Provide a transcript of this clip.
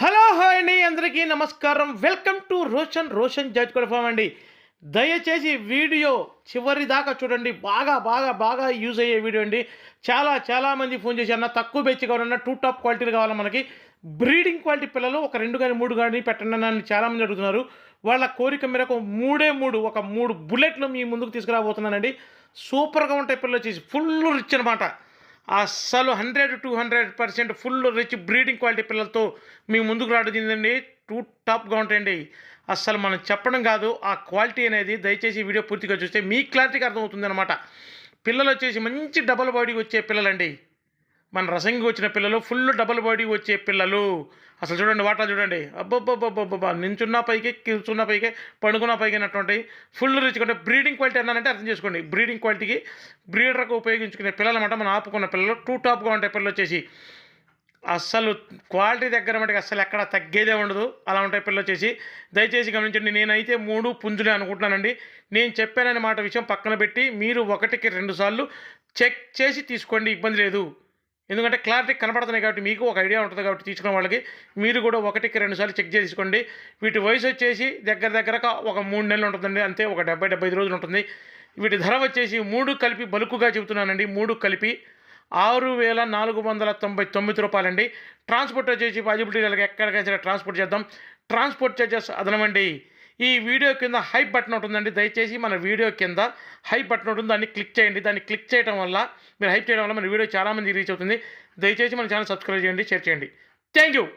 Hello hi అండి. అందరికీ నమస్కారం. వెల్కమ్ టు రోషన్ రోషన్ జడ్జ్ కొడఫామ్ అండి. దయచేసి వీడియో చివరి దాకా చూడండి. బాగా బాగా బాగా యూజ్ అయ్యే వీడియో అండి. చాలా చాలామంది ఫోన్ చేసి అన్న తక్కువ బెచ్చి కావాలన్నా టూ టాప్ క్వాలిటీలు కావాలి మనకి? బ్రీడింగ్ క్వాలిటీ పిల్లలు ఒక రెండు కానీ మూడు కానీ పెట్టండి అని చాలామంది అడుగుతున్నారు. వాళ్ళ కోరిక మేరకు మూడే మూడు ఒక మూడు బుల్లెట్లు మీ ముందుకు తీసుకురాబోతున్నానండి. సూపర్గా ఉంటాయి పిల్లలు వచ్చేసి. ఫుల్ రిచ్ అనమాట అస్సలు hundred to hundred percent full rich breeding quality పిల్లలతో మీ ముందుకు రావడం టూ టాప్గా ఉంటాయండి. అస్సలు మనం చెప్పడం కాదు ఆ క్వాలిటీ అనేది దయచేసి వీడియో పూర్తిగా చూస్తే మీ క్లారిటీకి అర్థమవుతుంది అనమాట పిల్లలు వచ్చేసి మంచి డబల్ బాడీ వచ్చే పిల్లలండి. మన రసంగి వచ్చిన పిల్లలు ఫుల్ డబల్ బాడీ వచ్చే పిల్లలు. అసలు చూడండి వాటా చూడండి. అబ్బబ్బబ్బబ్బబ్బా నించున్న పైకి కూర్చున్న పైకి పండుకున్న పైకి అన్నటువంటి ఫుల్ రిచ్ అంటే బ్రీడింగ్ క్వాలిటీ అన్నానంటే అర్థం చేసుకోండి. బ్రీడింగ్ క్వాలిటీకి బ్రీడర్కు ఉపయోగించుకునే పిల్లలు అనమాట మనం ఆపుకున్న పిల్లలు. టూ టాప్గా ఉంటాయి పిల్లలు వచ్చేసి అస్సలు క్వాలిటీ దగ్గర మటుకు అస్సలు ఎక్కడ తగ్గేదే ఉండదు. అలా ఉంటాయి పిల్లలు వచ్చేసి దయచేసి గమనించండి నేనైతే మూడు పుంజులే అనుకుంటున్నానండి. నేను చెప్పాననే మాట విషయం పక్కన పెట్టి మీరు ఒకటికి రెండు సార్లు చెక్ చేసి తీసుకోండి ఇబ్బంది లేదు. ఎందుకంటే క్లారిటీ కనపడుతున్నాయి కాబట్టి మీకు ఒక ఐడియా ఉంటుంది కాబట్టి తీసుకున్న వాళ్ళకి మీరు కూడా ఒకటికి రెండుసార్లు చెక్ చేసుకోండి. వీటి వయసు వచ్చేసి దగ్గర దగ్గరగా ఒక మూడు నెలలు ఉంటుందండి అంతే ఒక డెబ్బై డెబ్బై ఐదు రోజులు ఉంటుంది. వీటి ధర వచ్చేసి మూడు కలిపి బలుకుగా చెబుతున్నానండి మూడు కలిపి ఆరు వేల నాలుగు వందల తొంభై తొమ్మిది రూపాయలండి. ట్రాన్స్పోర్ట్ వచ్చేసి పాజిబిలిటీ ఎక్కడికైనా ట్రాన్స్పోర్ట్ చేద్దాం. ట్రాన్స్పోర్ట్ చార్జెస్ అదనమండి. ఈ వీడియో కింద హై బటన్ ఉంటుందండి. దయచేసి మన వీడియో కింద హై బటన్ ఉంటుంది. దాన్ని క్లిక్ చేయండి. దాన్ని క్లిక్ చేయడం వల్ల మీరు హైప్ చేయడం వల్ల మన వీడియో చాలామంది రీచ్ అవుతుంది. దయచేసి మన ఛానల్ సబ్స్క్రైబ్ చేయండి షేర్ చేయండి. Thank you.